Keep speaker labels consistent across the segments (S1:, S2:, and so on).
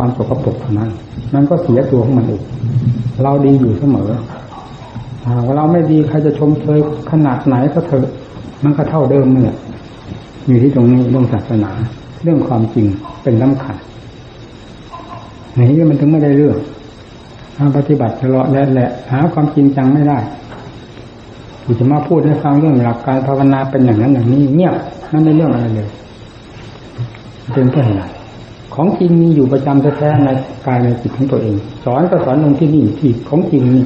S1: ความสกปรกเท่านั้น มันก็เสียตัวของมันเองเราดีอยู่เสมอหากว่าเราไม่ดีใครจะชมเชยขนาดไหนก็เถอะ มันก็เท่าเดิมเนี่ยอยู่ที่ตรงนี้เรื่องศาสนา เรื่องความจริงเป็นสำคัญนี่มันถึงไม่ได้เรื่องทางปฏิบัติตลอดและแหละ หาความจริงจังไม่ได้ที่จะมาพูดให้ฟังเรื่องหลักการภาวนาเป็นอย่างนั้นอย่างนี้เงียบนั่นไม่เรื่องอะไรเลยเป็นแค่ไหน ของจริงมีอยู่ประจำแท้ๆในกายในจิตของตัวเอง สอนก็สอนลงที่นี่ที่ของจริงนี่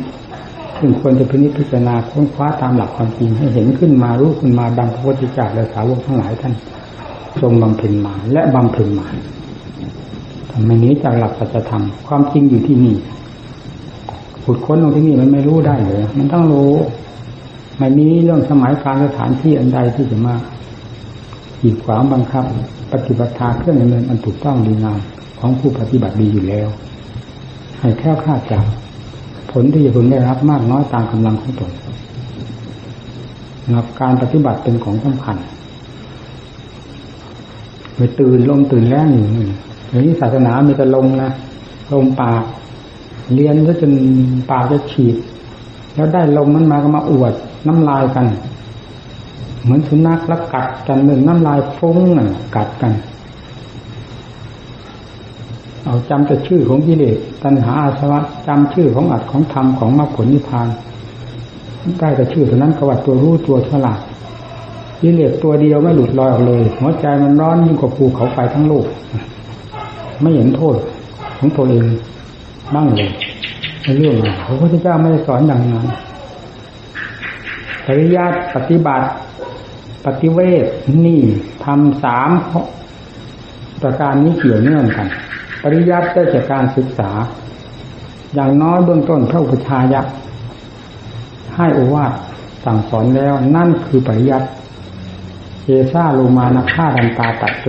S1: ซึ่งควรจะพินิจพิจารณาค้นคว้าตามหลักความจริงให้เห็นขึ้นมารู้ขึ้นมาดังพระพุทธเจ้าและสาวกทั้งหลายท่าน ทรงบำเพ็ญมาและบำเพ็ญมาทำไมนี้จากหลักสัจธรรมความจริงอยู่ที่นี่ขุดค้นลงที่นี่มันไม่รู้ได้เลยมันต้องรู้ไม่มีเรื่องสมัยการสถานที่อันใดที่จะมาขีดขวางบังคับ ปฏิบัติทาเครื่องดำเนินอันถูกต้องดีงามของผู้ปฏิบัติดีอยู่แล้ว ให้แค่คาดจากผลที่จะพึงได้รับมากน้อยตามกำลังของตนหลักการปฏิบัติเป็นของสำคัญไปตื่นลมตื่นแรงอยู่อย่างนี้ศาสนามีแต่ลมนะลมปากเรียนก็จนปากจะฉีด แล้วได้ลมมันมาก็มาอวดน้ำลายกัน เหมือนสุนัขแล้วกัดกันหนึ่งน้ำลายฟุ้งอะกัดกัน เอาจำแต่ชื่อของกิเลสตัณหาอาสวะจำชื่อของอัดของธรรมของมรรคผลนิพพานได้แต่ชื่อเท่านั้นกว่าตัวรู้ตัวฉลาดกิเลสตัวเดียวไม่หลุดลอยออกเลยหัวใจมันร้อนยิ่งกว่าภูเขาไฟทั้งโลกไม่เห็นโทษของตัวเองบ้างเลยในเรื่องพระพุทธเจ้าไม่ได้สอนอย่างนั้นปริยัติปฏิบัติ ปฏิเวทนี่ทำสามประการนี้เกี่ยวเนื่องกัน ปริยัติได้จากการศึกษา อย่างน้อยเบื้องต้นพระอุปชายะให้อวาทสั่งสอนแล้ว นั่นคือปริยัติเอซาโลมานาฆ่าดันตาตัดโจ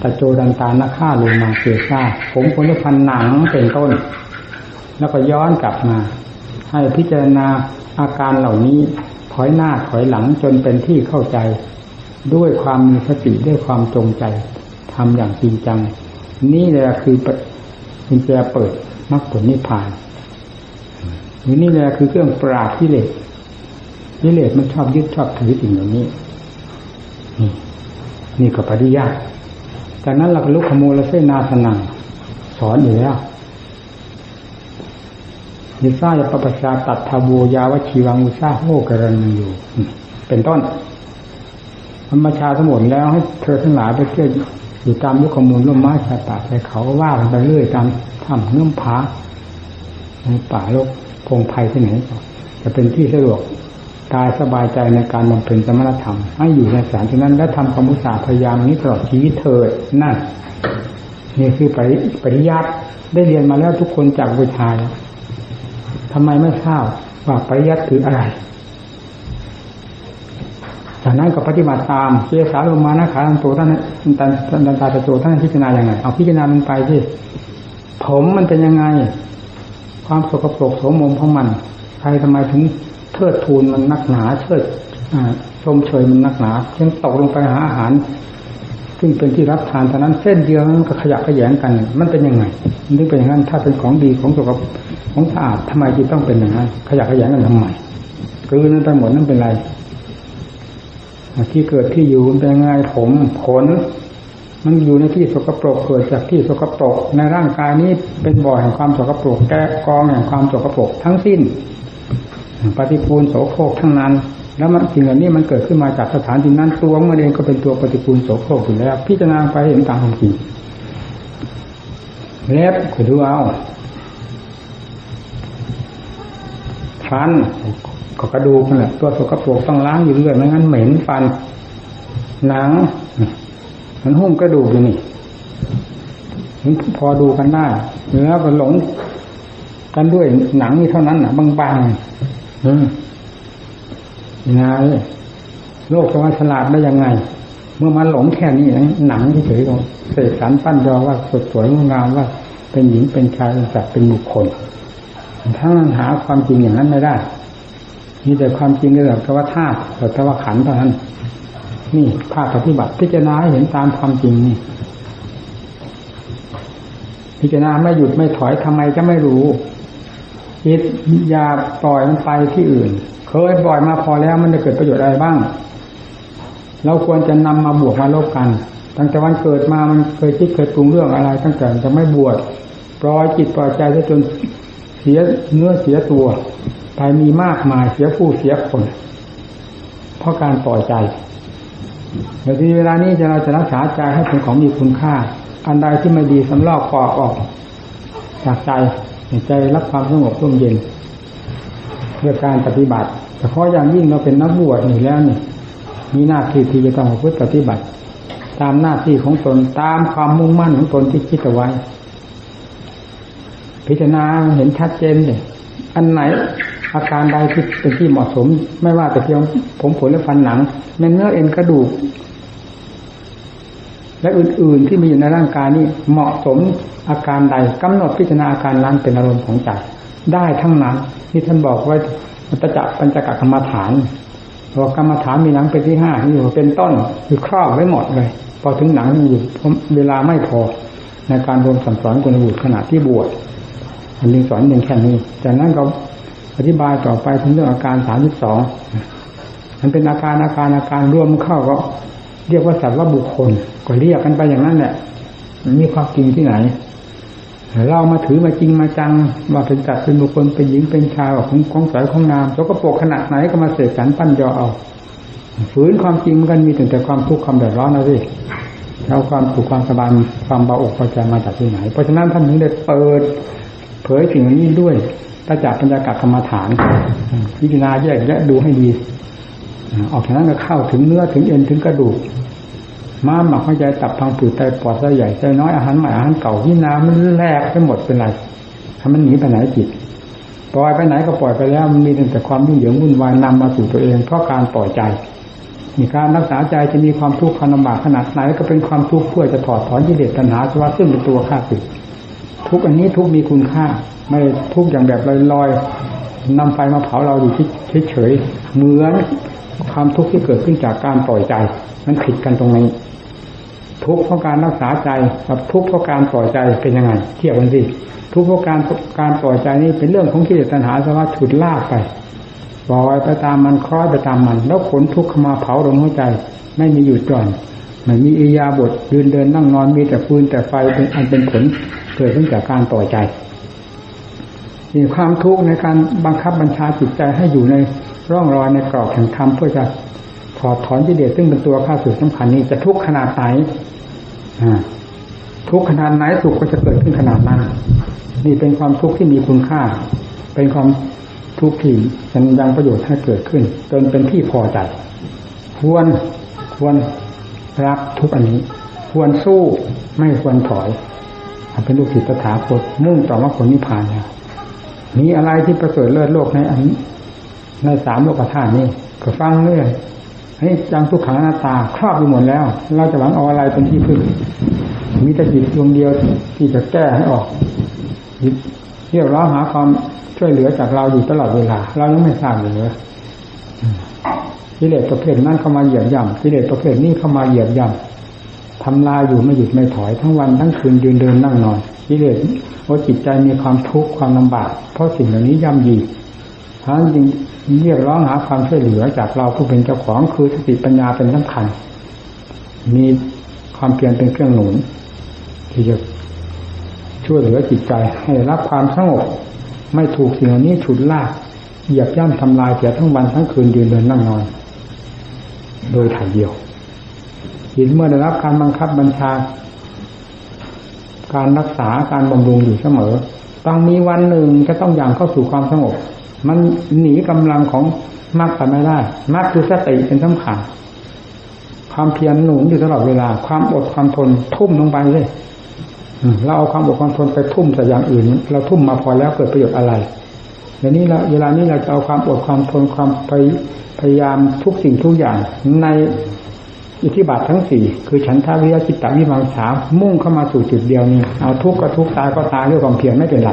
S1: ตะโจดันตานาฆ่าโลมาเกซาผมคนจะพันหนังเป็นต้น แล้วก็ย้อนกลับมา ให้พิจารณาอาการเหล่านี้ ถอยหน้าถอยหลังจนเป็นที่เข้าใจ ด้วยความมีสติด้วยความจงใจทำอย่างจริงจัง นี่แหละคือเป็นแจเปิดมรรคผลนิพพานรือนี่แหละคือเครื่องปราบกิเลสกิเลสมันชอบยึดชอบถือสิ่งเหล่านี้ นี่นี่ก็ปฏิญาณจากนั้นหลักลุกขโมลเสนาสนังสอนอยู่แล้ว นิสายปปชาตัดทาบูยาวชีวังอุชาโหกรณีอยู่เป็นต้นธรรมชาสมุนแล้วให้เธอทั้งหลายไปเที่ยวอยู่ตามยุคขมูลร่มไม้ชายป่าชายเขาว่ากันไปเรื่อยตามถ้ำเนื่อผาในป่าโลกพงไพ่ที่ไหนจะเป็นที่สะดวกกายสบายใจในการบำเพ็ญสมณธรรม ให้อยู่ในสถานที่นั้นและทำความมุสาพยายามนี้ตลอดชีวิตเถิดนั่นนี่คือปริปริยัติได้เรียนมาแล้วทุกคนจากวิชาย ทำไมไม่ทราบว่าปริยัติคืออะไร จากนั้นก็ปฏิบัติตามเจสาลงมานะขาตันโตท่านตันตันตาตโตท่านพิจารณาอย่างไงเอาพิจารณามันไปที่ผมมันเป็นยังไง ความสกปรกโสมมของมัน ใครทำไมถึงเทิดทูนมันนักหนาเชิดชมเชยมันนักหนาเพียงตกลงไปหาอาหาร ซึ่งเป็นที่รับทานเท่านั้นเส้นเดียวมันก็ขยับขยงกัน มันเป็นยังไงมันถึงเป็นอย่างนั้นถ้าเป็นของดีของสกปรกของสะอาดทำไมจึงต้องเป็นอย่างนั้นขยับขยงกันทำไมคือนั่นไปหมดนั่นเป็นไรที่เกิดที่อยู่เป็นยังไงผมผลมันอยู่ในที่สกปรกเกิดจากที่สกปรกในร่างกายนี้เป็นบ่อแห่งความสกปรกแกกองแห่งความสกปรกทั้งสิ้น ปฏิปูลโสโครกทั้งนั้น แล้วมันสิ่งเหล่านี้มันเกิดขึ้นมาจากสถานที่นั้นตัวมันเองก็เป็นตัวปฏิปูลโสโครกอยู่แล้ว พิจารณาไปเห็นตามความจริงเล็บคือดูเอาฟันก็กระดูกนั่นแหละตัวสกปรกต้องล้างอยู่เรื่อยไม่งั้นเหม็นฟัน หนัง มันหุ้มกระดูกอยู่นี่พอดูกันได้เนื้อก็หลง กันด้วยหนังนี่เท่านั้นนะบางๆ อืมนายโลกจะมาฉลาดได้ยังไง เมื่อมันหลงแค่นี้หนังเฉยๆตรงเสกสรรปั้นยอว่าสดสวยงามว่า เป็นหญิงเป็นชายเป็นสัตว์เป็นบุคคลทั้งนั้นหาความจริงอย่างนั้นไม่ได้มีแต่ความจริงเรื่องกว่าธาตุแต่ว่าขันเท่านั้น นี่ภาคปฏิบัติพิจารณาเห็นตามความจริงนี่พิจารณาไม่หยุดไม่ถอยทำไมจะไม่รู้ คิดอย่าปล่อยมันไปที่อื่น เคยปล่อยมาพอแล้วมันจะเกิดประโยชน์อะไรบ้าง เราควรจะนำมาบวกมาลบกัน ตั้งแต่วันเกิดมามันเคยคิดเคยปรุงเรื่องอะไร ตั้งแต่จะไม่บวชปล่อยจิตปล่อยใจจนเสียเนื้อเสียตัวไปมีมากมายเสียผู้เสียคน เพราะการปล่อยใจแต่ที่เวลานี้จะเราจะรักษาใจให้เป็นของมีคุณค่า อันใดที่ไม่ดีสำลอกปอกออกจากใจ ใจรับความสงบร่มเย็นเพื่อการปฏิบัติแต่เพราะอย่างยิ่งเราเป็นนักบวชนี่แล้วนี่มีหน้าที่ที่จะต้องพึ่งปฏิบัติ ตามหน้าที่ของตนตามความมุ่งมั่นของตนที่คิดเอาไว้ พิจารณาเห็นชัดเจนเลยอันไหนอาการใดที่เป็นที่เหมาะสม ไม่ว่าแต่เพียงผมขนและฟันหนังแม้เนื้อเอ็นกระดูก และอื่นๆที่มีอยู่ในร่างกายนี้เหมาะสมอาการใดกำหนดพิจารณาอาการนั้นเป็นอารมณ์ของใจได้ทั้งนั้นที่ท่านบอกไว้ปัจจักปัญจกกรรมฐานบอกกรรมฐานมีหนังเป็นที่ห้าที่อยู่เป็นต้นคือครอบไว้หมดเลย พอถึงหนังอยู่เวลาไม่พอในการรวมสั่งสอนกุณบุตรขณะที่บวชอันนี้สอนเพียงแค่นี้จากนั้นก็อธิบายต่อไปถึงเรื่องอาการสามสิบสองมันเป็นอาการอาการอาการรวมเข้าก็ เรียกว่าสัตว์ว่าบุคคล ก็เรียกกันไปอย่างนั้นแหละมันมีความจริงที่ไหนเรามาถือมาจริงมาจังว่าเป็นจัดเป็นบุคคลเป็นหญิงเป็นชายของของสายของนามแล้วก็ปกขนาดไหนก็มาเสกสรรปั้นยอเอาฝืนความจริงมันมีแต่ความทุกข์ความเดือดร้อนนะสิเราความสุขความสบายความเบาอกเบาใจมาจากที่ไหน เพราะฉะนั้นท่านถึงได้เปิด เผยสิ่งนี้ด้วยประจักษ์ปัญญากาศกรรมฐานพิจารณาแยกแยะดูให้ดี ออกจากนั้นก็เข้าถึงเนื้อถึงเอ็นถึงกระดูกม้าหมักหัวใจตับพังผืดไตปอดไส้ใหญ่ไส้น้อยอาหารใหม่อาหารเก่าที่น้ำมันแลกไปหมดเป็นไรถ้ามันหนีไปไหนจิตปล่อยไปไหนก็ปล่อยไปแล้วมันมีแต่ความยุ่งเหยิงวุ่นวายนำมาสู่ตัวเอง เพราะการปล่อยใจมีการรักษาใจจะมีความทุกข์ความลำบากขนาดไหนก็เป็นความทุกข์เพื่อจะถอดถอนกิเลสตัณหาสวัสดิ์ซึ่งเป็นตัวข้าศึกทุกอันนี้ทุกมีคุณค่า ไม่ทุกอย่างแบบลอยๆนำไฟมาเผาเราอยู่เฉยๆเหมือน ความทุกข์ที่เกิดขึ้นจากการปล่อยใจ มันผิดกันตรงนี้ ทุกข์เพราะการรักษาใจกับทุกข์เพราะการปล่อยใจเป็นยังไง เทียบกันสิทุกข์เพราะการการปล่อยใจนี่เป็นเรื่องของกิเลสตัณหาสวัสดิ์ฉุดลากไปปล่อยไปตามมันคล้อยไปตามมัน แล้วขนทุกข์เข้ามาเผาลงหัวใจ ไม่มีหยุดจ่อนไม่มีอิยาบทยืนเดินนั่งนอนมีแต่ฟืนแต่ไฟเป็นอันเป็นผลเกิดขึ้นจากการปล่อยใจมีความทุกข์ในการบังคับบัญชาจิตใจให้อยู่ใน ร่องรอยในกรอบแห่งธรรมเพื่อจะถอดถอนกิเลสซึ่งเป็นตัวข้าศึกสำคัญนี้จะทุกข์ขนาดไหนทุกขนาดไหนสุขก็จะเกิดขึ้นขนาดนั้น นี่เป็นความทุกข์ที่มีคุณค่า เป็นความทุกข์ที่ยังประโยชน์ให้เกิดขึ้น จนเป็นที่พอใจ ควรควรรับทุกอันนี้ ควรสู้ไม่ควรถอยเป็นลูกศิษย์ตถาคตมุ่งต่อว่าผลนิพพานแล้วมีอะไรที่ประเสริฐเลิศโลกในอัน ในสามโลกธาตุนี้ก็ฟังเรื่อยให้จังทุกขังหน้าตาครอบไปหมดแล้ว เราจะหวังเอาอะไรเป็นที่พึ่งมีแต่จิตดวงเดียวที่จะแก้ให้ออกเรียกร้องหาความช่วยเหลือจากเราอยู่ตลอดเวลา เรายังไม่ทราบเลยกิเลสประเภทนั้นเข้ามาเหยียบย่ำกิเลสประเภทนี้เข้ามาเหยียบย่ำทำลายอยู่ไม่หยุดไม่ถอยทั้งวันทั้งคืนยืนเดินนั่งนอนกิเลสว่าจิตใจมีความทุกข์ความลำบากเพราะสิ่งเหล่านี้ย่ำยี เพราะจริงเรียกร้องหาความช่วยเหลือจากเราผู้เป็นเจ้าของคือสติปัญญาเป็นสำคัญ มีความเพียรเป็นเครื่องหนุน ที่จะช่วยเหลือจิตใจให้รับความสงบไม่ถูกสิ่งเหล่านี้ฉุดลากเหยียบย่ำทำลายเสียทั้งวันทั้งคืนยืนเดินนั่งนอน โดยถ่ายเดียวจิตเมื่อได้รับการบังคับบัญชา การรักษาการบำรุงอยู่เสมอต้องมีวันหนึ่งจะต้องอย่างเข้าสู่ความสงบ มันหนีกำลังของมรรคไปไม่ได้มรรคคือสติเป็นสำคัญความเพียรหนุนอยู่ตลอดเวลา ความอดความทนทุ่มลงไปเลยเราเอาความอดความทนไปทุ่มแต่อย่างอื่น เราทุ่มมาพอแล้วเกิดประโยชน์อะไรเดี๋ยวนี้เราเวลานี้เราจะเอาความอดความทนความพยายามทุกสิ่งทุกอย่าง ในอิทธิบาททั้งสี่คือฉันทาวิยจิตตวิมังสามุ่งเข้ามาสู่จุดเดียวนี้เอาทุกข์ก็ทุกข์ตายก็ตายด้วยความเพียรไม่เป็นไร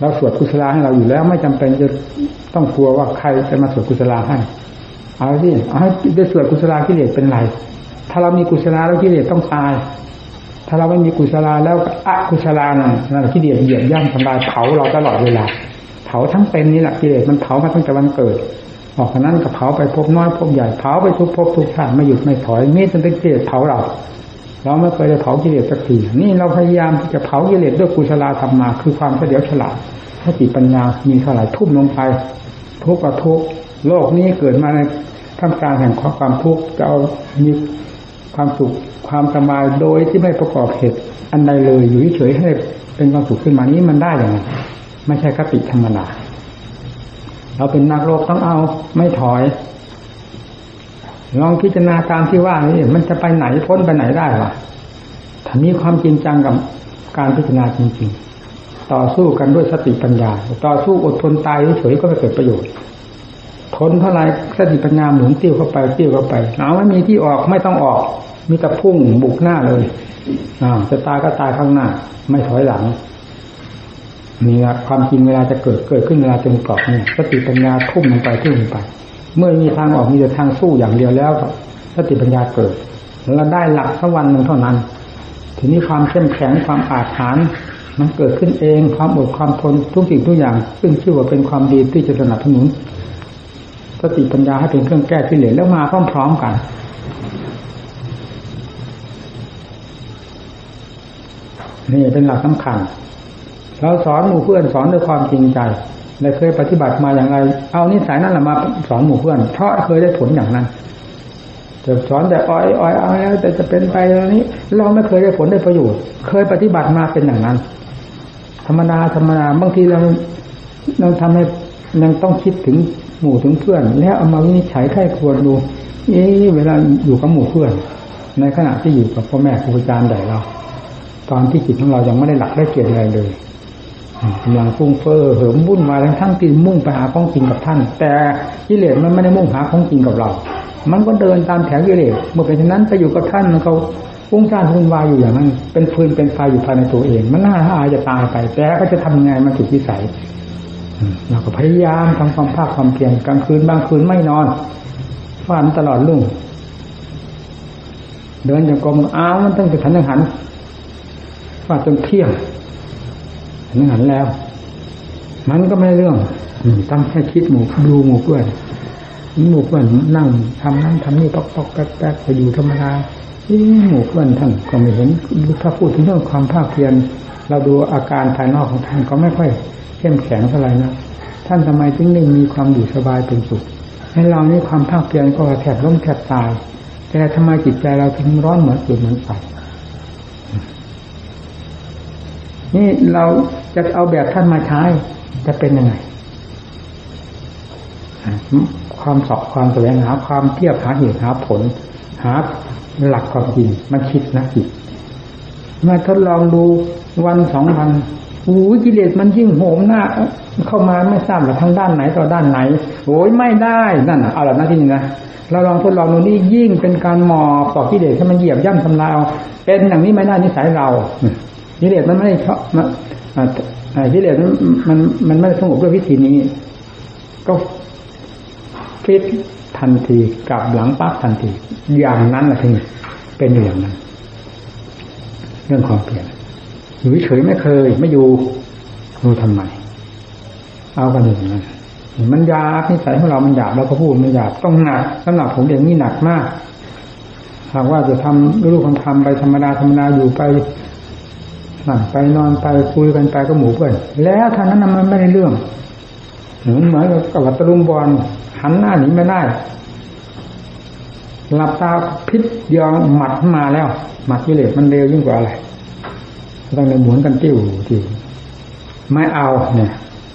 S1: เราสวดกุศลาให้เราอยู่แล้ว ไม่จำเป็นจะต้องกลัวว่าใครจะมาสวดกุศลาให้ เอาสิเอาให้ได้สวดกุศลากิเลสเป็นไร ถ้าเรามีกุศลาแล้วกิเลสต้องตาย ถ้าเราไม่มีกุศลาแล้วอกุศลานั่นนั่นที่เดียดเหยียบย่ำทำลายเผาเราตลอดเวลา เผาทั้งเป็นนี่แหละกิเลสมันเผามาตั้งแต่วันเกิดออกจากนั้นก็เผาไปพบน้อยพบใหญ่เผาไปทุกพบทุกชาติไม่หยุดไม่ถอยนี่จนเป็นกิเลสเผาเรา เราไม่เคยได้เผากิเลสสักทีนี่เราพยายามจะเผากิเลสด้วยกุศลธรรมมา คือความเฉลียวฉลาดสติปัญญามีเท่าไหร่ทุ่มลงไปทุกข์กับทุกข์โลกนี้เกิดมาในท่ามกลางแห่งความทุกข์จะเอามีความสุขความสบายโดยที่ไม่ประกอบเหตุอันใดเลยอยู่เฉยๆให้เป็นความสุขขึ้นมานี้มันได้อย่างไรไม่ใช่คติธรรมดาเราเป็นนักโลกต้องเอาไม่ถอย ลองพิจารณาตามที่ว่านี่มันจะไปไหนพ้นไปไหนได้วะถ้ามีความจริงจังกับการพิจารณาจริง ๆ ต่อสู้กันด้วยสติปัญญา ต่อสู้อดทนตายเฉยๆก็ไม่เกิดประโยชน์ทนเท่าไรสติปัญญาหมุนติ้วเข้าไปติ้วเข้าไปเอาไม่มีที่ออกไม่ต้องออก มีแต่พุ่งบุกหน้าเลยอ่าจะตายก็ตายข้างหน้า ไม่ถอยหลังมีความจริงเวลาจะเกิดเกิดขึ้นเวลาจงกรอบนี่สติปัญญาทุ่มลงไปทุ่มลงไป เมื่อมีทางออกมีแต่ทางสู้อย่างเดียวแล้วสติปัญญาเกิดเราได้หลักสักวันหนึ่งเท่านั้น ทีนี้ความเข้มแข็งความอาถรรพ์มันเกิดขึ้นเองความอดความทนทุกสิ่งทุกอย่าง ซึ่งชื่อว่าเป็นความดีที่จะสนับสนุนสติปัญญาให้เป็นเครื่องแก้ที่เหลือแล้วมาพร้อมๆกัน นี่เป็นหลักสำคัญเราสอนหมู่เพื่อนสอนด้วยความจริงใจ และเคยปฏิบัติมาอย่างไร เอานิสัยนั่นแหละมาสอนหมู่เพื่อน เพราะเคยได้ผลอย่างนั้นจะสอนแต่อ้อยอ้อยเอาแล้วแต่จะเป็นไปอย่างนี้ เราไม่เคยได้ผลได้ประโยชน์ เคยปฏิบัติมาเป็นอย่างนั้น ธรรมดาธรรมดาบางทีเราเราทำให้ยังต้องคิดถึงหมู่ถึงเพื่อน แล้วเอามาวินิจฉัยไข้ควรดูเอ๊เวลาอยู่กับหมู่เพื่อน ในขณะที่อยู่กับพ่อแม่ครูอาจารย์ใหญ่เรา ตอนที่จิตของเรายังไม่ได้หลักได้เกียรติอะไรเลย กำลังฟุ้งเฟ้อเหิมวุ่นวายทั้งท่านที่มุ่งไปหาของจริงกับท่าน แต่กิเลสมันไม่ได้มุ่งหาของจริงกับเรา มันก็เดินตามแถวกิเลสเมื่อเป็นเช่นนั้นไปอยู่กับท่านมันเขาฟุ้งซ่านวุ่นวายอยู่อย่างนั้น เป็นฟืนเป็นไฟอยู่ภายในตัวเอง มันน่าอายจะตายไป แต่ก็จะทำไงมันถูกวิสัยเราก็พยายามทำความภาคความเพียรกลางคืนบางคืนไม่นอนฝันตลอดรุ่งเดินจงกรมอ้าวมันต้องไปทันหันว่าจนเที่ยง ถึงหันแล้ว มันก็ไม่เรื่องตั้งแค่คิดหมู่ดูหมู่เพื่อนหมู่เพื่อนนั่งทำนั่งทำนี่ปอกปอกแป๊กแป๊กไปอยู่ธรรมดาหมู่เพื่อนท่านก็ไม่เห็นถ้าพูดถึงเรื่องความภาคเพียรเราดูอาการภายนอกของท่านก็ไม่ค่อยเข้มแข็งเท่าไหร่นะท่านทำไมถึงได้มีความอยู่สบายเป็นสุขให้เรานี่ความภาคเพียรก็แทบล้มแทบตาย แต่ทำไมจิตใจเราถึงร้อนเหมือนจุดเหมือนไฟนี่เรา จะเอาแบบท่านมาใช้จะเป็นยังไงความสอบความแสวงหาความเทียบหาเหตุหาผล หาหลักความจริงมันคิดนะจิตมาทดลองดูวันสองวันอู้กิเลสมันยิ่งโหมหน้า เข้ามาไม่ทราบว่าทางด้านไหนต่อด้านไหนโอ้ยไม่ได้นั่นเอาละนะที่นี่นะเราลองทดลองดูนี่ยิ่งเป็นการหมอบต่อกิเลสให้มันเหยียบย่ำทำลายเอาเป็นอย่างนี้ไม่ได้นิสัยเรา กิเลสมันไม่ได้ชอบกิเลสมันมันมันไม่สงบด้วยวิธีนี้ ก็ฟิตทันทีกลับหลังปั๊บทันที อย่างนั้นแหละที่เป็นอย่างนั้น เรื่องความเปลี่ยนอยู่เฉยไม่เคย ไม่อยู่รู้ทำไมเอากันอย่างนั้นมันยาบนิสัยของเรา มันหยาบเราก็พูดมันหยาบต้องหนักสำหรับผมเองนี่หนักมากหากว่าจะทำรู้คำทำไปธรรมดาธรรมดาอยู่ไป ไปนอนไปคุยกันไปก็หมู่เพื่อนแล้วท่านนั้นมันไม่ได้เรื่องเหมือนเหมือนกับวัตลุมบอลหันหน้าหนีไม่ได้หลับตาพิษยองหมัดมาแล้ว หมัดกิเลสมันเร็วยิ่งกว่าอะไรต้องเลยหมุนกันติ้วติ้วไม่เอาเนี่ย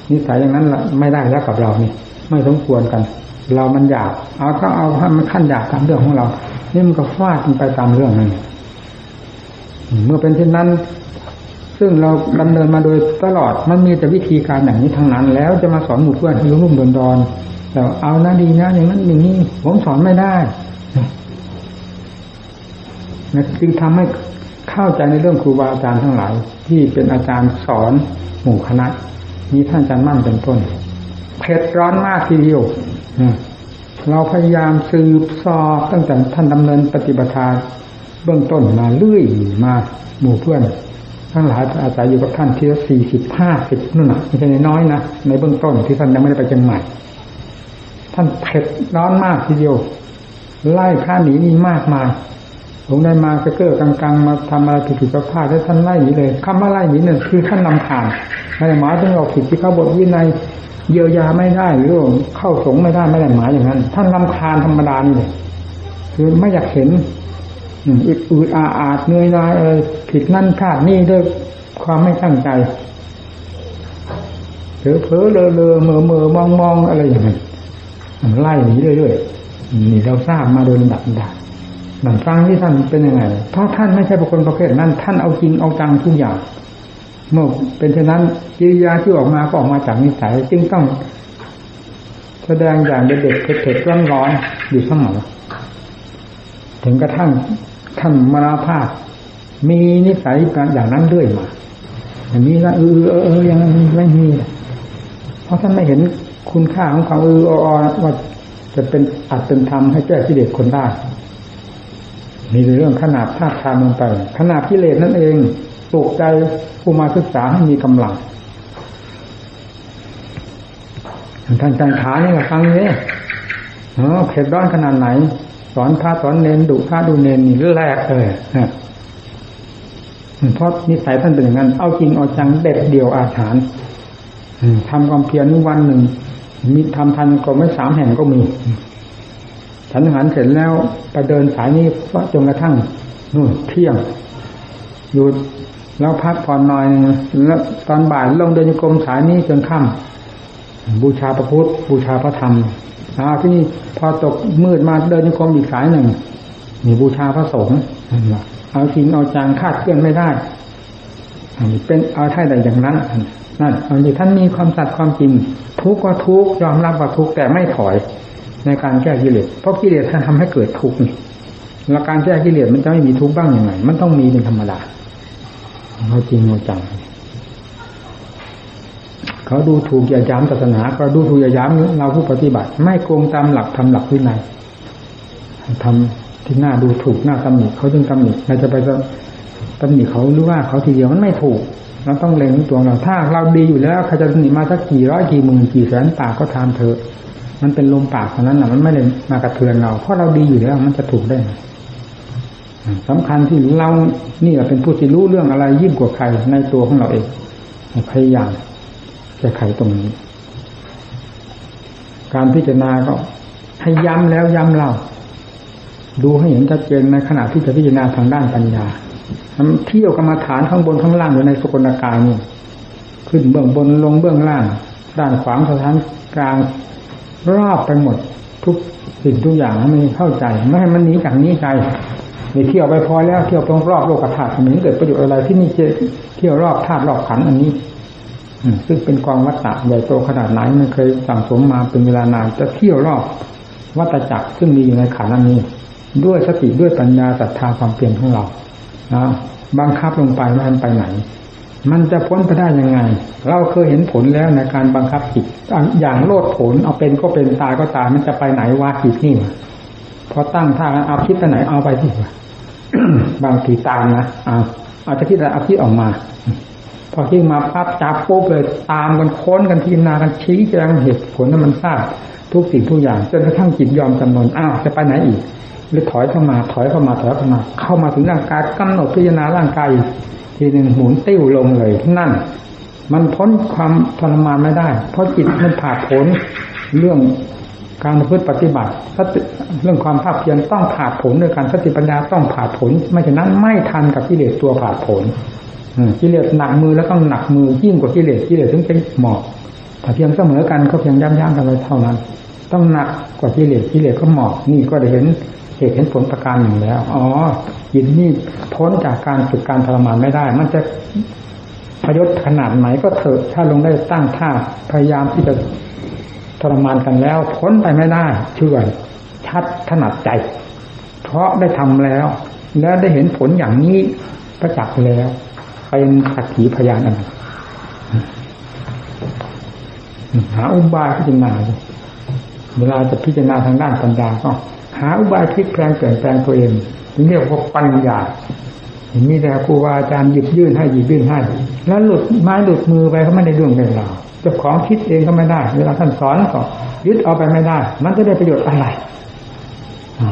S1: นิสัยอย่างนั้นไม่ได้แล้วกับเรานี่ไม่สมควรกัน เรามันอยาก เอาก็เอาให้มันขั้นอยากตามเรื่องของเรา นี่มันก็ฟาดมันไปตามเรื่องนั้นเมื่อเป็นเช่นนั้น ซึ่งเราดำเนินมาโดยตลอดมันมีแต่วิธีการอย่างนี้ทั้งนั้น แล้วจะมาสอนหมู่เพื่อนให้รุ่มดอนๆแต่เอานะดีนะอย่างนั้นอย่างนี้ผมสอนไม่ได้นะจึงทำให้เข้าใจในเรื่องครูบาอาจารย์ทั้งหลาย ที่เป็นอาจารย์สอนหมู่คณะมีท่านอาจารย์มั่นเป็นต้นเผ็ดร้อนมากทีเดียวเราพยายามสืบสอบตั้งแต่ท่านดำเนินปฏิบัติเบื้องต้นมาเลื่อยมาหมู่เพื่อน ทั้งหลายอาศัยอยู่กับท่านที่ละสี่สิบห้าสิบนู่นน่ะไม่ใช่น้อยนะในเบื้องต้นที่ท่านยังไม่ได้ไปเชียงใหม่ ท่านเผ็ดร้อนมากทีเดียว ไล่ข้าหนีนี่มากมายผมได้มาก็เก้อกลางๆมาทำอะไรผิดๆกับพลาดแล้วท่านไล่หนีเลยคำว่าไล่หนีนั่นคือท่านนำผ่านไม่ได้หมายถึงเราผิดที่เขาบทวินัยเยียวยาไม่ได้หรือเข้าสงไม่ได้ไม่ได้หมายอย่างนั้น ท่านลำคาญธรรมดานี่เลยคือไม่อยากเห็น อึดอึดอาอาดเหนื่อยลายเออผิดนั่นพลาดนี่ด้วยความไม่ตั้งใจเผลอเผลอเลอเลอเมื่อเมื่อมองมองอะไรอย่างนี้ไล่หนีเรื่อยๆนี่เราทราบมาโดยลำดับดับนังฟังที่ท่านเป็นยังไงเพราะท่านไม่ใช่บุคคลประเภทนั้น ท่านเอาจริงเอาจังทุกอย่างเมื่อเป็นเช่นนั้นกิริยาที่ออกมาก็ออกมาจากนิสัยจึงต้องแสดงอย่างเด็ดเผ็ดๆร้อนอยู่เสมอถึงกระทั่ง ท่านมรณภาพมีนิสัยอย่างนั้นเรื่อยมาอย่างนี้ละเออเออเออยังไม่มี เพราะท่านไม่เห็นคุณค่าของความเอออว่าจะเป็นอัดเป็นธรรมให้แก้กิเลสคนได้มีเรื่องขนาดธาตุทานลงไป ขนาดกิเลสนั่นเองปลุกใจผู้มาศึกษาให้มีกำลังท่านจันขานี่แหละฟังนี้เออเผ็ดร้อนขนาดไหน สอนพระสอนเน้นดุพระดูเน้นนี่แรกเลยเพราะนิสัยท่านเป็นอย่างนั้น เอาจริงเอาจังเด็ดเดี่ยวอาถรรพ์ทำความเพียรวันหนึ่ง มีทำทันก็ไม่สามแห่งก็มีฉันหันเสร็จแล้วไปเดินสายนี้จนกระทั่งนู่นเที่ยงหยุดแล้วพักผ่อนหน่อยแล้วตอนบ่ายลงเดินกรมสายนี้จนค่ำบูชาพระพุทธบูชาพระธรรม อ่าที่นี่พอตกมืดมาเดินกรมอีกสายหนึ่งมีบูชาพระสงฆ์เอาจริงเอาจังคาดเคลื่อนไม่ได้เป็นเอาท่าใดอย่างนั้นนั่นอันนี้ท่านมีความสัตย์ความจริง ทุกข์ก็ทุกข์ยอมรับว่าทุกข์แต่ไม่ถอยในการแก้กิเลสเพราะกิเลสท่านทำให้เกิดทุกข์นี่แล้วการแก้กิเลสมันจะไม่มีทุกข์บ้างอย่างไรมันต้องมีเป็นธรรมดาเอาจริงเอาจัง เขาดูถูกอย่าย้ำศาสนา ก็ดูถูกอย่าย้ำเราผู้ปฏิบัติ ไม่โกงตามหลักทำหลักวินัยทำที่หน้าดูถูกหน้าตำหนิเขาจึงตำหนิเราจะไปตำหนิเขาหรือว่าเขาทีเดียวมันไม่ถูกเราต้องเล็งตัวเราถ้าเราดีอยู่แล้วใครจะตำหนีมาสักกี่ร้อยกี่หมื่นกี่แสนปากก็ทำเถอะมันเป็นลมปากเท่านั้นนะมันไม่ได้มากระเทือนเรา เพราะเราดีอยู่แล้วมันจะถูกได้สำคัญที่เรานี่เราเป็นผู้ที่รู้เรื่องอะไรยิ่งกว่าใครในตัวของเราเองพยายาม จะไขตรงนี้ การพิจารณาก็ให้ย้ำแล้วย้ำเล่า ดูให้เห็นชัดเจนในขณะที่จะพิจารณาทางด้านปัญญาเที่ยวกรรมาฐานข้างบนข้างล่างอยู่ในสกลกายนี่ขึ้นเบื้องบนลงเบื้องล่าง ด้านขวางสถานกลางรอบไปหมดทุกสิ่งทุกอย่างให้มันเข้าใจไม่ให้มันหนีจากนี้ใจมีเที่ยวไปพอแล้วเที่ยวตรงรอบโลกธาตุเหมือนเกิดประโยชน์อะไรที่นี่เที่ยวรอบธาตุรอบขันอันนี้ ซึ่งเป็นกองวัฏฏะใหญ่โตขนาดไหนมันเคยสั่งสมมาเป็นเวลานานจะเที่ยวรอบวัฏจักรซึ่งมีอยู่ในขันอันนี้ ด้วยสติด้วยปัญญาศรัทธาความเปลี่ยนของเรานะบังคับลงไปมันไปไหน มันจะพ้นไปได้ยังไง เราเคยเห็นผลแล้วในการบังคับจิตอย่างโลดผลเอาเป็นก็เป็นตายก็ตายมันจะไปไหนว่าจิตนี่พอตั้งท่าเอาคิดไปไหนเอาไปที่ว่าบางทีตามนะเอาเอาจะคิดอะไรเอาคิดออกมา พอที่มาพับจับปุ๊บเลยตามกันค้นกันทีนากันชี้แจงเหตุผลนั้นมันทราบทุกสิ่งทุกอย่างจนกระทั่งจิตยอมจำนนอ้าวจะไปไหนอีกหรือถอยเข้ามาถอยเข้ามาถอยเข้ามา เข้ามาถึงร่างกายกำหนดพิจารณาร่างกายทีหนึ่งหมุนติ้วลงเลยนั่น มันพ้นความทรมานไม่ได้ เพราะจิตมันผ่าผลเรื่องการพฤติปฏิบัติเรื่องความภาคเพียรต้องผ่าผลด้วยการสติปัญญาต้องผ่าผล ไม่ฉะนั้นไม่ทันกับกิเลสตัวผ่าผล กิเลสหนักมือแล้วต้องหนักมือยิ่งกว่ากิเลสกิเลสถึงเป็นหมอกถ้าเพียงเสมอกันก็เพียงย่ำย่ำกันไปเท่านั้น ต้องหนักกว่ากิเลสกิเลสก็หมอกนี่ก็ได้เห็นเหตุเห็นผลประการหนึ่งแล้ว อ๋อจิตนี่พ้นจากการฝึกการทรมานไม่ได้ มันจะพยศขนาดไหนก็เถอะ ถ้าลงได้ตั้งท่าพยายามที่จะทรมานกันแล้ว พ้นไปไม่ได้ เชื่อชัดถนัดใจ เพราะได้ทำแล้ว แล้วได้เห็นผลอย่างนี้ประจักษ์แล้ว เป็นสักขีพยานอันหาอุบายพิจารณาเวลาจะพิจารณาทางด้านปัญญาก็ หาอุบายพลิกแปลงเปลี่ยนแปลงตัวเองเรียกว่าปัญญามีแต่ครูบาอาจารย์หยิบยื่นให้หยิบยื่นให้ แล้วหลุดไม้หลุดมือไปเขาไม่ได้เรื่องเป็นราวเจ้าของคิดเองก็ไม่ได้ เวลาท่านสอนก็ยึดเอาไปไม่ได้ มันจะได้ประโยชน์อะไร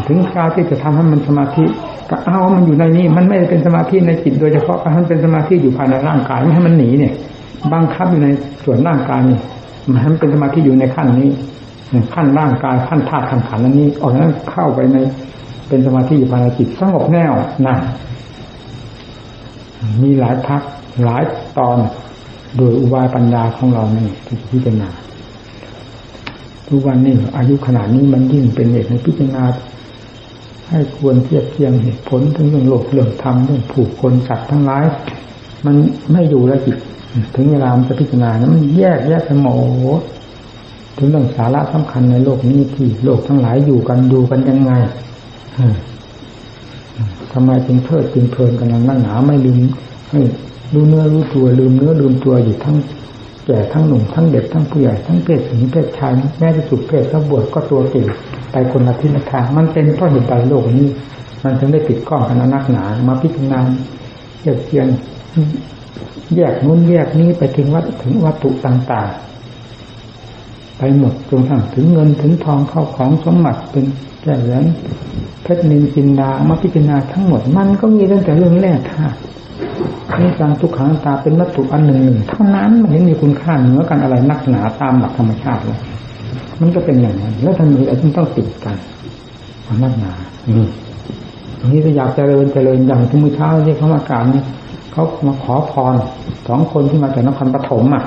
S1: ถึงคราวที่จะทำให้มันสมาธิ ก็เอามันอยู่ในนี้ มันไม่ได้เป็นสมาธิในจิตโดยเฉพาะมันเป็นสมาธิอยู่ภายในร่างกายไม่ให้มันหนีเนี่ยบังคับอยู่ในส่วนร่างกายนี่มันให้มันเป็นสมาธิอยู่ในขั้นนี้ขั้นร่างกายขั้นธาตุขั้นขันนั้นนี้ออกนั้นเข้าไปในเป็นสมาธิอยู่ภายในจิตสงบแน่วนะมีหลายพักหลายตอนโดยอุบายปัญญาของเรานี่ที่พิจารณาทุกวันนี้อายุขนาดนี้มันยิ่งเป็นเหตุในพิจารณา ให้ควรเทียบเทียงเหตุผลถึงเรื่องโลกเรื่องธรรมเรื่องผูกคนสัตว์ทั้งหลาย มันไม่อยู่แล้วจิตถึงเวลามันจะพิจารณานะมันแยกแยกไปหมดถึงเรื่องสาระสำคัญในโลกนี้ที่โลกทั้งหลายอยู่กันดูกันยังไงทำไมจึงเพลิดจึงเพลินกันนั่งหนาไม่ลืมให้รู้เนื้อรู้ตัวลืมเนื้อลืมตัวอยู่ทั้งแก่ทั้งหนุ่มทั้งเด็กทั้งผู้ใหญ่ทั้งเพศหญิงเพศชายแม้จะสุดเพศทั้งบวชก็ตัวเก่ง ไปคนละทิศละทางมันเป็นเพราะเหตุใดโลกนี้ มันถึงได้ติดก้องกันนักหนามาพิจารณาเทียบเทียงแยกนู้นแยกนี้ไปถึงวัตถึงวัตถุต่างๆ ไปหมดจนทั้งถึงเงินถึงทองเข้าของสมบัติเป็นแก่แหวนเพชรนินจินดามาพิจารณาทั้งหมดมันก็มีตั้งแต่เรื่องแรกค่ะนี่การทุกขังตาเป็นวัตถุอันหนึ่งหนึ่งเท่านั้นมันเห็นมีคุณค่าเหนือกันอะไรนักหนาตามหลักธรรมชาติเลย มันก็เป็นอย่างนั้น แล้วทำไมเราต้องติดกันนักหนาอืมนี่ถ้อยากเจริญเจริญอย่างที่มือเช้าที่เขามาการนี่เขามาขอพรสองคนที่มาจากนครปฐมอะ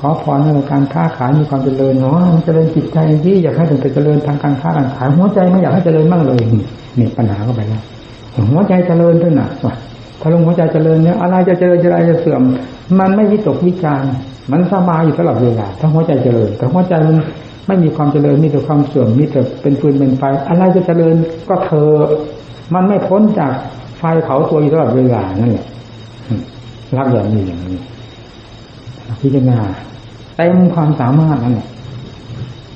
S1: ขอพรในการค้าขายมีความเจริญเนาะมันเจริญจิตใจที่อยากให้ถึงไปเจริญทางการค้าการขายหัวใจไม่อยากให้เจริญบ้างเลยนี่ปัญหาก็ไปแล้วหัวใจเจริญด้วยนะถ้าลงหัวใจเจริญเนี่ยอะไรจะเจริญอะไรจะเสื่อม มันไม่วิตกวิจารมันสบายอยู่ตลอดเวลาถ้าหัวใจเจริญแต่หัวใจมัน ไม่มีความเจริญมีแต่ความเสื่อมมีแต่เป็นฟืนเป็นไฟอะไรจะเจริญก็เธอ มันไม่พ้นจากไฟเผาตัวอยู่ตลอดเวลานั่นแหละรักอย่างนี้อย่างนี้พิจารณาเต็มความสามารถนั่นแหละ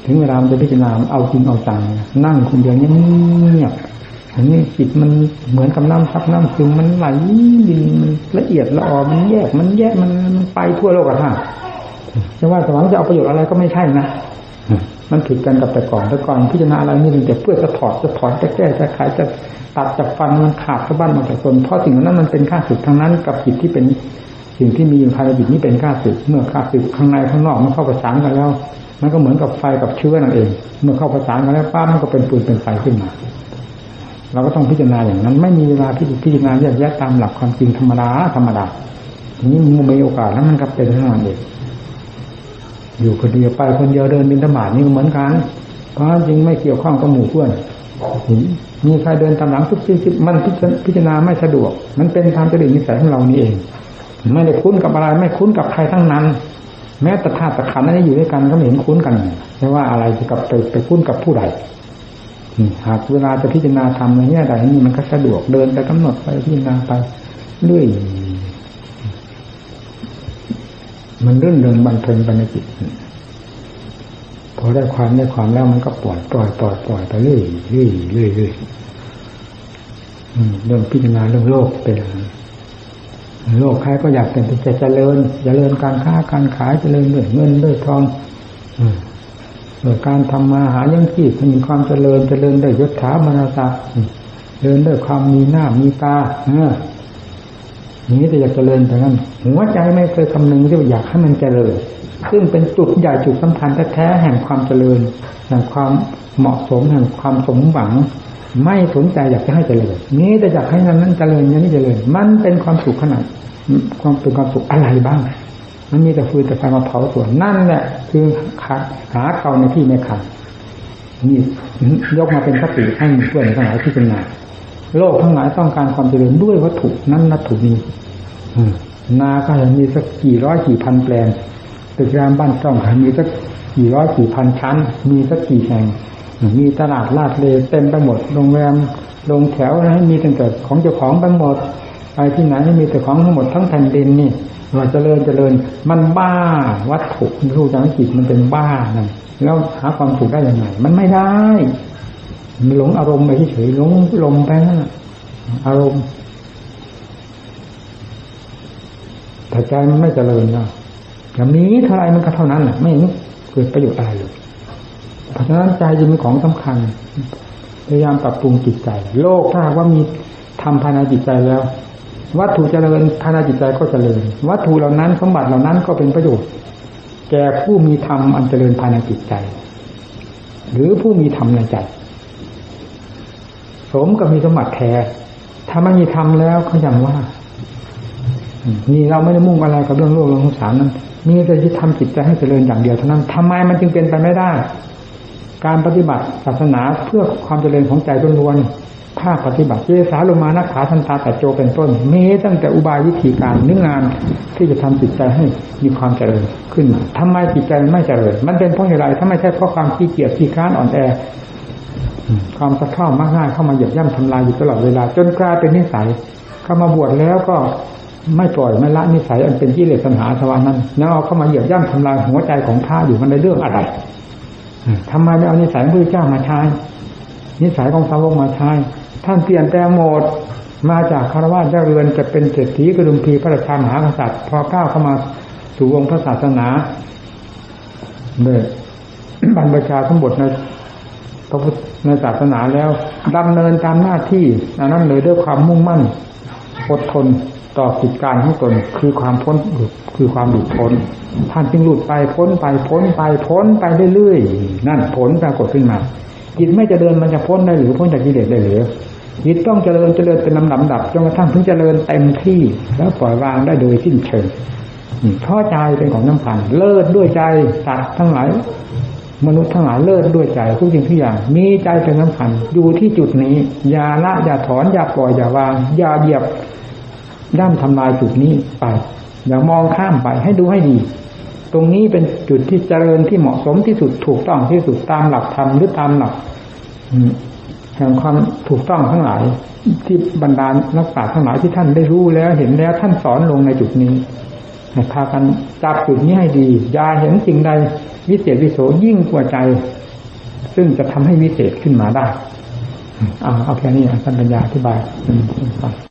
S1: ถึงเวลาจะพิจารณาเอาจริงเอาจังนั่งคนเดียวเงียบอันนี้จิตมันเหมือนกับน้ำซับน้ำซึมมันไหลดินมันละเอียดละออมันแยกมันแยกมันไปทั่วโลกอะท่าจะว่าสวรรค์จะเอาประโยชน์อะไรก็ไม่ใช่นะ มันผิดกันกับแต่ก่อนแต่ก่อนพิจารณาอะไรนี่แต่เพื่อจะถอดจะถอนจะแก้จะขายจะตัดจะฟันมันขาดสะบั้นมาจากตนเพราะสิ่งนั้นมันเป็นข้าศึกทั้งนั้นกับจิตที่เป็นสิ่งที่มีอยู่ภายในจิตนี้เป็นข้าศึกเมื่อข้าศึกข้างในข้างนอกมันเข้าประสานกันแล้ว มันก็เหมือนกับไฟกับเชื้อนั่นเอง เมื่อเข้าประสานกันแล้วป้ามันก็เป็นปืนเป็นไฟขึ้นมา เราก็ต้องพิจารณาอย่างนั้น ไม่มีเวลาที่พิจารณาแยกแยะตามหลักความจริงธรรมดาธรรมดาทีนี้มันมีโอกาสแล้วมันก็เป็นเท่านั้นเอง อยู่คนเดียวไปคนเดียวเดินบินธบาตนี่เหมือนกัน เพราะจริงไม่เกี่ยวข้องกับหมู่เพื่อนมีใครเดินตามหลังทุกสิ่มันพิจารณาไม่สะดวก มันเป็นทางจริตนิสัยของเรานี่เอง ไม่ได้คุ้นกับอะไรไม่คุ้นกับใครทั้งนั้น แม้แต่ธาตุขันธ์นั้นอยู่ด้วยกันก็ไม่เห็นคุ้นกันไม่ว่าอะไรจะกับไปไปคุ้นกับผู้ใดหากเวลาจะพิจารณาทำในแง่ใดนี่มันก็สะดวกเดินไปกำหนดไปพิจารณาไปเรื่อย มันรื่นเริงบันเทิงไปในจิตพอได้ความได้ความแล้วมันก็ปล่อยปล่อยปล่อยปล่อยไปเรื่อยเรื่อยเรื่อยเรื่อยเรื่องพิจารณาเรื่องโลกเป็นโลกใครก็อยากเป็นจะเจริญเจริญการค้าการขายเจริญด้วยเงินด้วยทองโดยการทำมาหายังชีพมีความเจริญเจริญด้วยศถาบรรดาศักดิ์เดินด้วยความมีหน้ามีตา นี้แต่อยากเจริญแต่นั้นหัวใจไม่เคยคำนึงที่อยากให้มันเจริญ ซึ่งเป็นจุดใหญ่จุดสำคัญแท้ๆแห่งความเจริญแห่งความเหมาะสมแห่งความสมหวัง ไม่สนใจอยากจะให้เจริญนี้แต่อยากให้นั้นนั้นเจริญอย่างนี้เจริญ มันเป็นความสุขขนาดความเป็นความสุขอะไรบ้างมันมีแต่ฟืนแต่ไฟมาเผาส่วนนั่นแหละคือหาเก่าในที่ไม่ขันนี่ยกมาเป็นคติให้เพื่อนทั้งหลายที่เป็นนาน โลกทั้งหลายต้องการความเจริญด้วยวัตถุนั้นวัตถุนี้นาก็จะมีสักกี่ร้อยกี่พันแปลงตึกรามบ้านช่องมีสักกี่ร้อยกี่พันชั้น มีสักกี่แห่ง มีตลาดลาดเลเต็มไปหมดโรงแรมโรงแถวให้มีตั้งแต่ของเจ้าของไปหมดไปที่ไหนมีแต่ของทั้งหมดทั้งแผ่นดินนี่ว่าเจริญเจริญมันบ้าวัตถุรูปจังจิตมันเป็นบ้านั่นแล้วหาความสุขได้ยังไงมันไม่ได้ มันหลงอารมณ์ไปเฉยๆหลงลมไปนั่นอารมณ์แต่ใจมันไม่เจริญนะอย่างนี้เท่าไรมันก็เท่านั้นแหละไม่เกิดประโยชน์อะไรเลยเพราะฉะนั้นใจจึงเป็นของสำคัญ พยายามปรับปรุงจิตใจ โลกถ้าว่ามีทำภายในจิตใจแล้ว วัตถุเจริญภายในจิตใจก็เจริญ วัตถุเหล่านั้นสมบัติเหล่านั้นก็เป็นประโยชน์ แก่ผู้มีธรรมอันเจริญภายในจิตใจ หรือผู้มีธรรมในใจ สมกับมีสมบัติแท้ถ้าไม่มีธรรมแล้วเขาอย่างว่า นี่เราไม่ได้มุ่งอะไรกับเรื่องโลกเรื่องสงสารนั้นมีแต่ที่ทำจิตใจให้เจริญอย่างเดียวเท่านั้นทำไมมันจึงเป็นไปไม่ได้ การปฏิบัติศาสนาเพื่อความเจริญของใจล้วนๆภาคปฏิบัติเจสาลมานักขาทันตาแต่โจเป็นต้นมีตั้งแต่อุบายวิธีการนึกงานที่จะทำจิตใจให้มีความเจริญขึ้นมาทำไมจิตใจไม่เจริญ มันเป็นเพราะอะไรถ้าไม่ใช่เพราะความขี้เกียจขี้ค้านอ่อนแอ ความสะเข้ามากง่ายเข้ามาเหยียบย่ำทำลายอยู่ตลอดเวลา จนกลายเป็นนิสัยเข้ามาบวชแล้วก็ไม่ปล่อยไม่ละนิสัยอันเป็นกิเลสปัญหาสวานั้นแล้วเอาเข้ามาเหยียบย่ำทำลายหัวใจของพระอยู่มันในเรื่องอะไรทำไมไม่เอานิสัยพระเจ้ามาใช้นิสัยของสาวกมาใช้ท่านเปลี่ยนแปลงหมดมาจากคารวะเจ้าเรือนจะเป็นเศรษฐีกระดุมพีพระราชามหากษัตริย์ พอก้าวเข้ามาสู่วงพระศาสนาเมื่อบรรพชาสมบทใน พระพุทธในศาสนาแล้วดำเนินตามหน้าที่นั้นเลยด้วยความมุ่งมั่นอดทนต่อกิจการของตนคือความพ้นคือความหลุดพ้น ท่านจึงหลุดไปพ้นไปพ้นไปพ้นไปเรื่อยๆนั่นผลปรากฏขึ้นมาจิตไม่จะเดินมันจะพ้นได้หรือพ้นจากกิเลสได้หรือจิตต้องเจริญเจริญเป็นลำดับดับจนกระทั่งถึงเจริญเต็มที่แล้วปล่อยวางได้โดยสิ้นเชิงเพราะใจเป็นของน้ำพันเลิศด้วยใจสัตว์ทั้งหลาย มนุษย์ทั้งหลายเลิศด้วยใจทุกสิ่งทุกอย่าง มีใจเป็นสำคัญอยู่ที่จุดนี้ อย่าละอย่าถอนอย่าปล่อยอย่าวาง อย่าเหยียบด้ามทำลายจุดนี้ไป อย่ามองข้ามไปให้ดูให้ดี ตรงนี้เป็นจุดที่เจริญที่เหมาะสมที่สุดถูกต้องที่สุดตามหลักธรรมหรือตามหลักแห่งความถูกต้องทั้งหลายที่บรรดานักปราชญ์ทั้งหลายที่ท่านได้รู้แล้วเห็นแล้วท่านสอนลงในจุดนี้ พากันจับจุดนี้ให้ดีอย่าเห็นสิ่งใดวิเศษวิโสยิ่งกว่าใจ ซึ่งจะทำให้วิเศษขึ้นมาได้เอาเอาแค่นี้ท่านปัญญาอธิบายฟัง